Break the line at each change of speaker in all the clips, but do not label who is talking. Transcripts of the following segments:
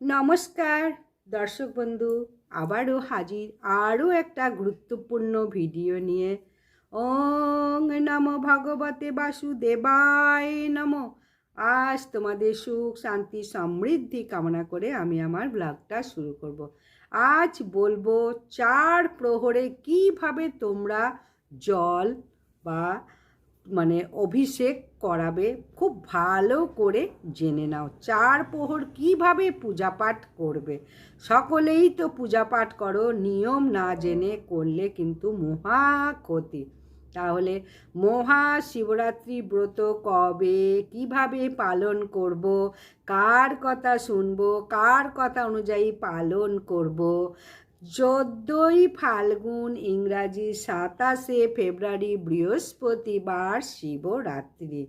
নমস্কার, দর্শক বন্ধু, আবারও হাজির আরও একটা গুরুত্বপূর্ণ ভিডিও নিয়ে। ওং নম ভগবতে বাসুদেবায় নম। আজ তোমাদের সুখ, শান্তি, সমৃদ্ধি কামনা করে আমি আমার ব্লগটা শুরু করব। আজ বলব, চার প্রহরে কীভাবে তোমরা জল বা মানে অভিষেক করাবে, খুব ভালো করে জেনে নাও। চার প্রহর কীভাবে পূজা পাঠ করবে? সকলেই তো পূজা পাঠ করো, নিয়ম না জেনে করলে কিন্তু মহা ক্ষতি। তাহলে মহা শিবরাত্রি ব্রত কবে, কীভাবে পালন করব, কার কথা শুনব, কার কথা অনুযায়ী পালন করব চোদ্দোই ফাল্গুন ইংরাজি সাতাশে ফেব্রুয়ারি বৃহস্পতিবার শিবরাত্রি।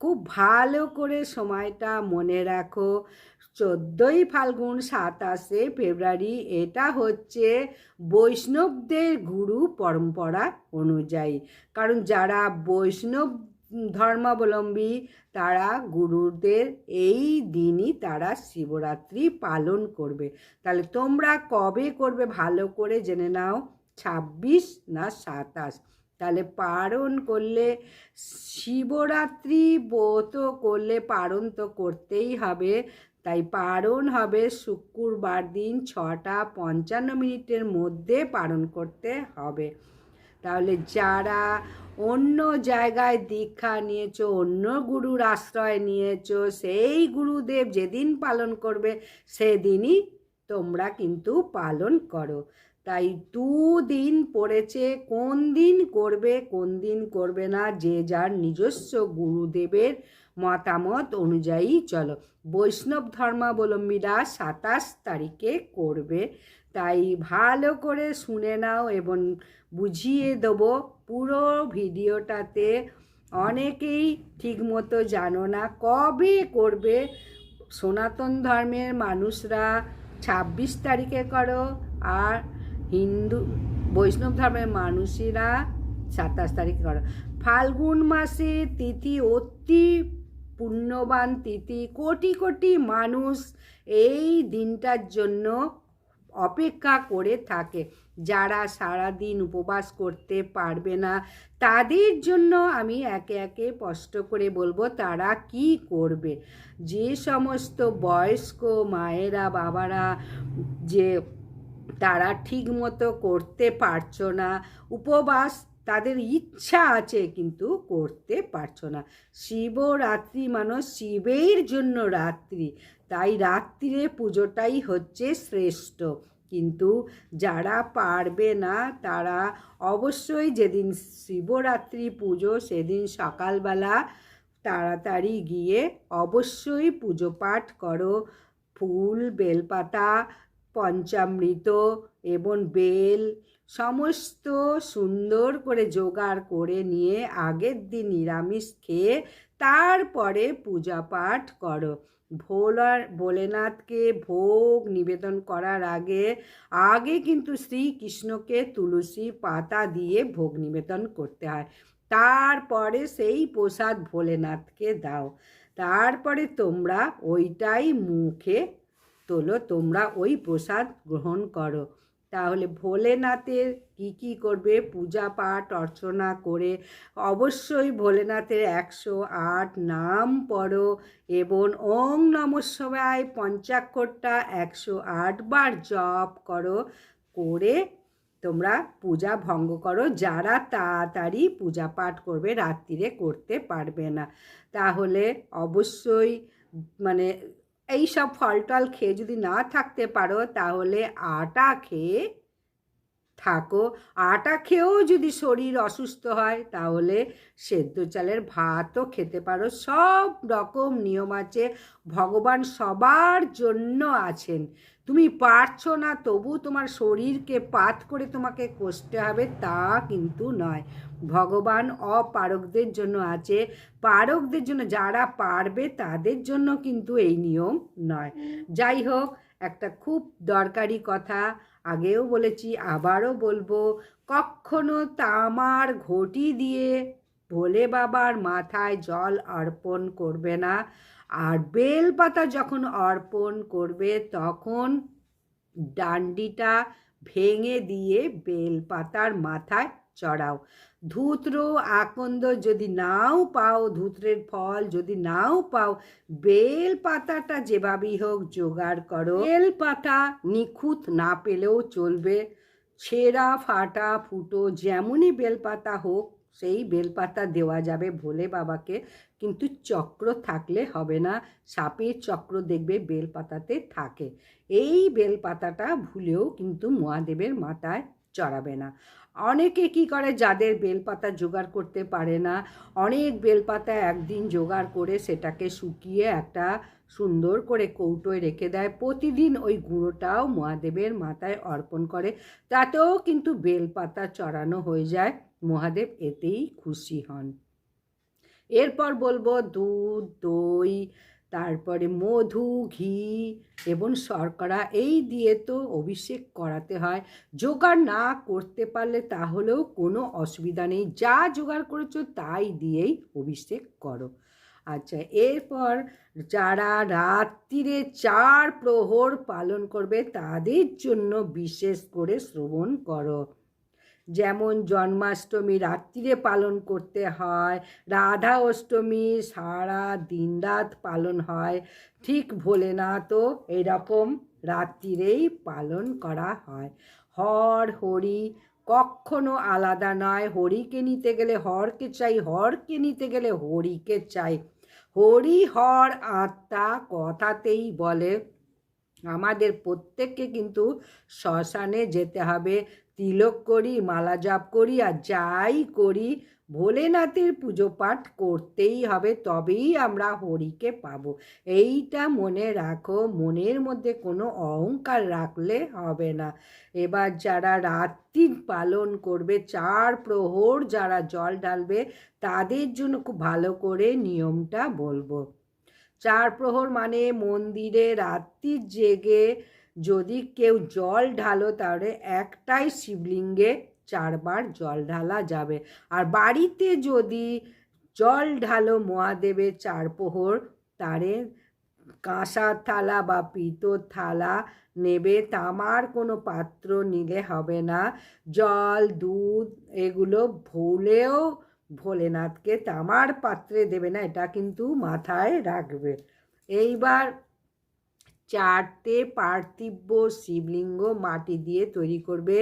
খুব ভালো করে সময়টা মনে রাখো। চোদ্দোই ফাল্গুন সাতাশে ফেব্রুয়ারি, এটা হচ্ছে বৈষ্ণবদের গুরু পরম্পরা অনুযায়ী। কারণ যারা বৈষ্ণব ধর্মাবলম্বী তারা গুরুদের এই দিনই তারা শিবরাত্রি পালন করবে। তাহলে তোমরা কবে করবে ভালো করে জেনে নাও, ছাব্বিশ না সাতাশ? তাহলে পালন করলে শিবরাত্রি ব্রত করলে পালন তো করতেই হবে। তাই পালন হবে শুক্রবার দিন ছটা পঞ্চান্ন মিনিটের মধ্যে পালন করতে হবে। তাহলে যারা অন্য জায়গায় দীক্ষা নিয়েছো, অন্য গুরুর আশ্রয় নিয়েছো, সেই গুরুদেব যেদিন পালন করবে, সেদিনই তোমরা কিন্তু পালন করো। তাই দুদিন পড়েছে, কোন দিন করবে, কোন দিন করবে না, যে যার নিজস্ব গুরুদেবের মতামত অনুযায়ী চলো। বৈষ্ণব ধর্মাবলম্বীরা সাতাশ তারিখে করবে। তাই ভালো করে শুনে নাও এবং বুঝিয়ে দেবো পুরো ভিডিওটাতে। অনেকেই ঠিকমতো জানো না কবে করবে। সনাতন ধর্মের মানুষরা ছাব্বিশ তারিখে করো আর হিন্দু, বৈষ্ণব ধর্মের মানুষেরা সাতাশ তারিখে করো। ফাল্গুন মাসে তিথি অতি পুণ্যবান তিথি। কোটি কোটি মানুষ এই দিনটার জন্য অপেক্ষা করে থাকে। যারা সারা দিন উপবাস করতে পারবে না, তাদের জন্য আমি একে একে স্পষ্ট করে বলব, তারা কি করবে? যে সমস্ত বয়স্ক মায়েরা, বাবারা যে তারা ঠিক মতো করতে পারছ না, উপবাস তাদের ইচ্ছা আছে কিন্তু করতে পারছ না। শিবরাত্রি মানুষ শিবের জন্য রাত্রি, তাই রাত্রিরে পুজোটাই হচ্ছে শ্রেষ্ঠ। কিন্তু যারা পারবে না, তারা অবশ্যই যেদিন শিবরাত্রি পুজো, সেদিন সকালবেলা তাড়াতাড়ি গিয়ে অবশ্যই পুজো পাঠ করো। ফুল, বেলপাতা, পঞ্চামৃত এবং বেল সমস্ত সুন্দর করে জোগাড় করে নিয়ে আগের দিন নিরামিষ খেয়ে তারপরে পূজা পাঠ করো। ভোলার ভোলেনাথকে ভোগ নিবেদন করার আগে আগে কিন্তু শ্রীকৃষ্ণকে তুলসী পাতা দিয়ে ভোগ নিবেদন করতে হয়। তারপরে সেই প্রসাদ ভোলেনাথকে দাও। তারপরে তোমরা ওইটাই মুখে তোলো, তোমরা ওই প্রসাদ গ্রহণ করো। তাহলে ভোলেনাথের কি কি করবে? পূজা পাঠ, অর্চনা করে অবশ্যই ভোলেনাথের একশো আট নাম পড়ো এবং ওং নমস্বায় পঞ্চাক্ষরটা একশো আট বার জপ করো, করে তোমরা পূজা ভঙ্গ করো। যারা তাড়াতাড়ি পূজা পাঠ করবে, রাত্রিরে করতে পারবে না। তাহলে অবশ্যই মানে এই সব ফল টল খেয়ে যদি না থাকতে পারো তাহলে আটা খেয়ে থাকো। আটা খেয়েও যদি শরীর অসুস্থ হয় তাহলে সেদ্ধ চালের ভাতও খেতে পারো। সব রকম নিয়ম আছে। ভগবান সবার জন্য আছেন। তুমি পারছ না তবু তোমার শরীরকে পাত করে তোমাকে কষতে হবে তা কিন্তু নয়। ভগবান অপারকদের জন্য আছে। পারকদের জন্য যারা পারবে তাদের জন্য কিন্তু এই নিয়ম নয়। যাই হোক একটা খুব দরকারি কথা। আগেও বলেছি, আবারও বলব, কখনো তামার ঘটি দিয়ে ভোলে বাবার মাথায় জল অর্পণ করবে না। আর বেল পাতা যখন অর্পণ করবে, তখন ডান্ডিটা ভেঙে দিয়ে বেলপাতার মাথায় চড়াও। ধূত্র আকন্দ যদি নাও পাও, ধূত্রের ফল যদি নাও পাও, বেল পাতাটা যেভাবেই হোক জোগাড় করো। বেল পাতা নিখুঁত না পেলেও চলবে। ছেঁড়া, ফাটা, ফুটো যেমনই বেলপাতা হোক, সেই বেলপাতা দেওয়া যাবে ভোলে বাবাকে। কিন্তু চক্র থাকলে হবে না। সাপের চক্র দেখবে বেলপাতাতে থাকে। এই বেলপাতাটা ভুলেও কিন্তু মহাদেবের মাথায় চড়াবে না। অনেকে কি করে? যাদের বেলপাতা জোগাড় করতে পারে না, অনেক বেলপাতা একদিন জোগাড় করে সেটাকে শুকিয়ে একটা সুন্দর করে কৌটোয় রেখে দেয়। প্রতিদিন ওই গুঁড়োটাও মহাদেবের মাথায় অর্পণ করে। তাতেও কিন্তু বেলপাতা চড়ানো হয়ে যায়। মহাদেব এতেই খুশি হন। এরপর বলব দুধ, দই তারপরে মধু, ঘি এবং শর্করা এই দিয়ে তো অভিষেক করাতে হয়। জোগাড় না করতে পারলে তাহলেও কোনো অসুবিধা নেই। যা জোগাড় করেছ তাই দিয়েই অভিষেক করো। আচ্ছা এরপর যারা রাত্রিরে চার প্রহর পালন করবে তাদের জন্য বিশেষ করে শ্রবণ করো। যেমন জন্মাষ্টমী রাত্রিরে পালন করতে হয়, রাধা অষ্টমী সারা দিন রাত পালন হয়। ঠিক ভোলেনাথও এরকম রাত্রিরেই পালন করা হয়। হর, হরি কখনো আলাদা নয়, হরিকে নিতে গেলে হরকে চাই, হরকে নিতে গেলে হরিকে চাই। হরি, হর, আত্মা কথাতেই বলে, আমাদের প্রত্যেককে কিন্তু শ্মশানে যেতে হবে। তিলক করি, মালা জাপ করি আর যাই করি, ভোলেনাথের পুজো পাঠ করতেই হবে, তবেই আমরা হরিকে পাবো। এইটা মনে রাখো, মনের মধ্যে কোনো অহংকার রাখলে হবে না। এবার যারা রাত্রি পালন করবে, চার প্রহর যারা জল ঢালবে, তাদের জন্য খুব ভালো করে নিয়মটা বলব। চার প্রহর মানে মন্দিরে রাত্রি জেগে যদি কেউ জল ঢালো, তাহলে একটাই শিবলিঙ্গে চারবার জল ঢালা যাবে। আর বাড়িতে যদি জল ঢালো মহাদেবের চার তারে কাঁসার থালা বা পিতর থালা নেবে তামার কোনো পাত্র নিলে হবে না। জল, দুধ এগুলো ভুলেও ভোলেনাথকে তামার পাত্রে দেবে না, এটা কিন্তু মাথায় রাখবে। এইবার চারটে পার্থিব্য শিবলিঙ্গ মাটি দিয়ে তৈরি করবে।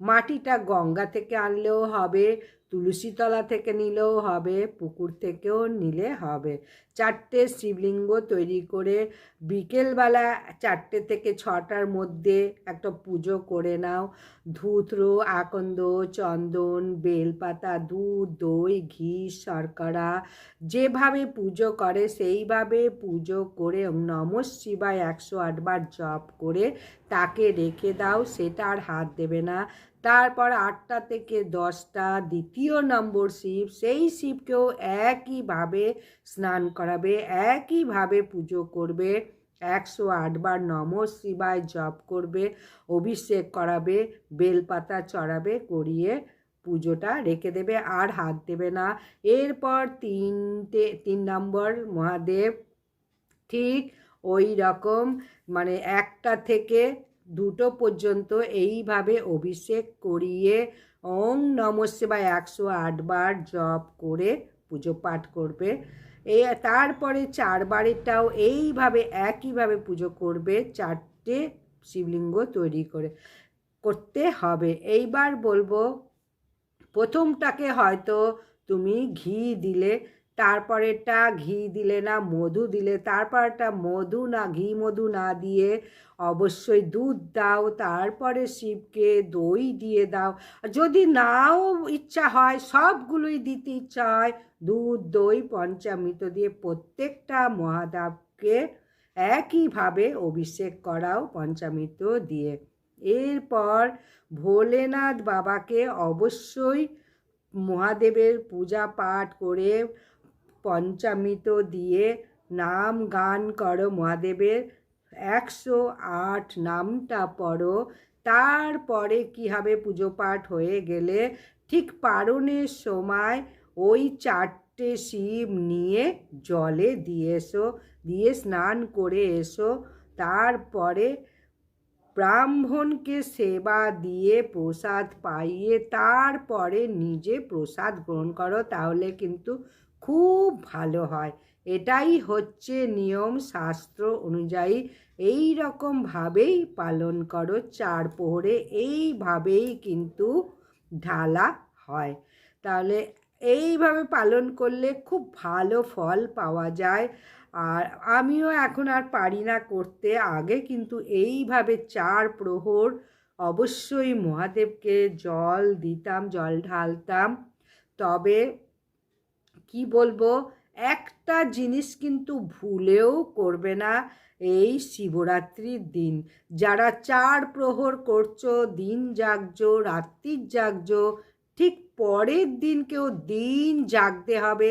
মাটিটা গঙ্গা থেকে আনলেও হবে। তুলসীতলা থেকে নিলেও হবে, পুকুর থেকেও নিলে হবে। চারটে শিবলিঙ্গ তৈরি করে বিকেলবেলা চারটে থেকে ছটার মধ্যে একটা পুজো করে নাও। ধূত্র, আকন্দ, চন্দন, বেলপাতা, দুধ, দই, ঘি, শর্করা, যেভাবে পুজো করে সেইভাবে পুজো করে নম শিবায় একশো আটবার জপ করে তাকে রেখে দাও, সেটা আর হাত দেবে না। তারপর আটটা থেকে দশটা দ্বিতীয় নম্বর শিব, সেই শিবকেও একইভাবে স্নান করাবে, একইভাবে পুজো করবে, একশো আটবার নম শিবায় জপ করবে, অভিষেক করাবে, বেলপাতা চড়াবে করিয়ে পুজোটা রেখে দেবে, আর হাত দেবে না। এরপর তিনটে, তিন নম্বর মহাদেব ঠিক ওই রকম মানে একটা থেকে দুটো পর্যন্ত এইভাবে অভিষেক করিয়ে ওং নম শিবায় একশো আটবার জপ করে পুজো পাঠ করবে। এ তারপরে চারবারেরটাও এইভাবে একইভাবে পুজো করবে, চারটে শিবলিঙ্গ তৈরি করে, করতে হবে। এইবার বলব, প্রথমটাকে হয়তো তুমি ঘি দিলে তারপরেরটা ঘি দিলে না, মধু দিলে তারপরটা মধু না, ঘি মধু না দিয়ে অবশ্যই দুধ দাও, তারপরে শিবকে দই দিয়ে দাও। যদি নাও ইচ্ছা হয়, সবগুলোই দিতে ইচ্ছা হয়, দুধ, দই, পঞ্চামৃত দিয়ে প্রত্যেকটা মহাদেবকে একইভাবে অভিষেক করাও পঞ্চামৃত দিয়ে। এরপর ভোলেনাথ বাবাকে অবশ্যই মহাদেবের পূজা পাঠ করে পঞ্চামৃত দিয়ে নাম গান করো মহাদেবের। একশো আট নামটা পড়ো, তারপরে কী হবে? পুজো পাঠ হয়ে গেলে ঠিক পারণের সময় ওই চারটে শিব নিয়ে জলে দিয়ে এসো, দিয়ে স্নান করে এসো। তারপরে ব্রাহ্মণকে সেবা দিয়ে প্রসাদ পাইয়ে তারপরে নিজে প্রসাদ গ্রহণ করো। তাহলে কিন্তু খুব ভালো হয়। এটাই হচ্ছে নিয়ম শাস্ত্র অনুযায়ী এই রকমভাবেই পালন করো, চার পোহরে এইভাবেই কিন্তু ঢালা হয়। তাহলে এইভাবে পালন করলে খুব ভালো ফল পাওয়া যায়। আর আমিও এখন আর পারি না করতে। আগে কিন্তু এইভাবে চার প্রহর অবশ্যই মহাদেবকে জল দিতাম, জল ঢালতাম। তবে কি বলব? একটা জিনিস কিন্তু ভুলেও করবে না এই শিবরাত্রির দিন। যারা চার প্রহর করছ, দিন জাগছো, রাত্রির জাগছো, ঠিক পরের দিনকেও দিন জাগতে হবে।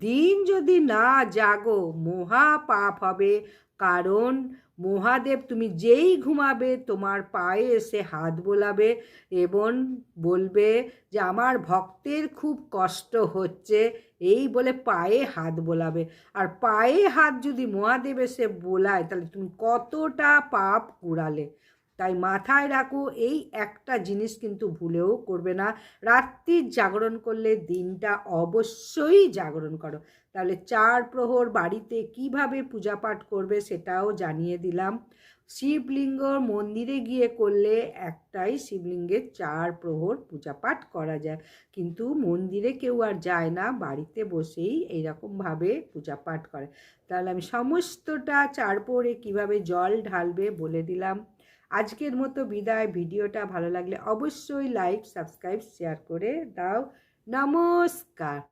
দিন যদি না জাগো, মহা পাপ হবে। কারণ মহাদেব, তুমি যেই ঘুমাবে, তোমার পায়ে এসে হাত বোলাবে এবং বলবে যে, আমার ভক্তের খুব কষ্ট হচ্ছে। এই বলে পায়ে হাত বোলাবে। আর পায়ে হাত যদি মহাদেব এসে বোলায়, তাহলে তুমি কতটা পাপ কুড়ালে। তাই মাথায় রাখো, এই একটা জিনিস কিন্তু ভুলেও করবে না। রাত্রির জাগরণ করলে দিনটা অবশ্যই জাগরণ করো। তাহলে চার প্রহর বাড়িতে কীভাবে পূজা পাঠ করবে সেটাও জানিয়ে দিলাম। শিবলিঙ্গ মন্দিরে গিয়ে করলে একটাই শিবলিঙ্গের চার প্রহর পূজা পাঠ করা যায়। কিন্তু মন্দিরে কেউ আর যায় না, বাড়িতে বসেই এইরকমভাবে পূজা পাঠ করে। তাহলে আমি সমস্তটা চার প্রহরে কীভাবে জল ঢালবে বলে দিলাম। আজকের মতো বিদায়। ভিডিওটা ভালো লাগলে অবশ্যই লাইক সাবস্ক্রাইব শেয়ার করে দাও। নমস্কার।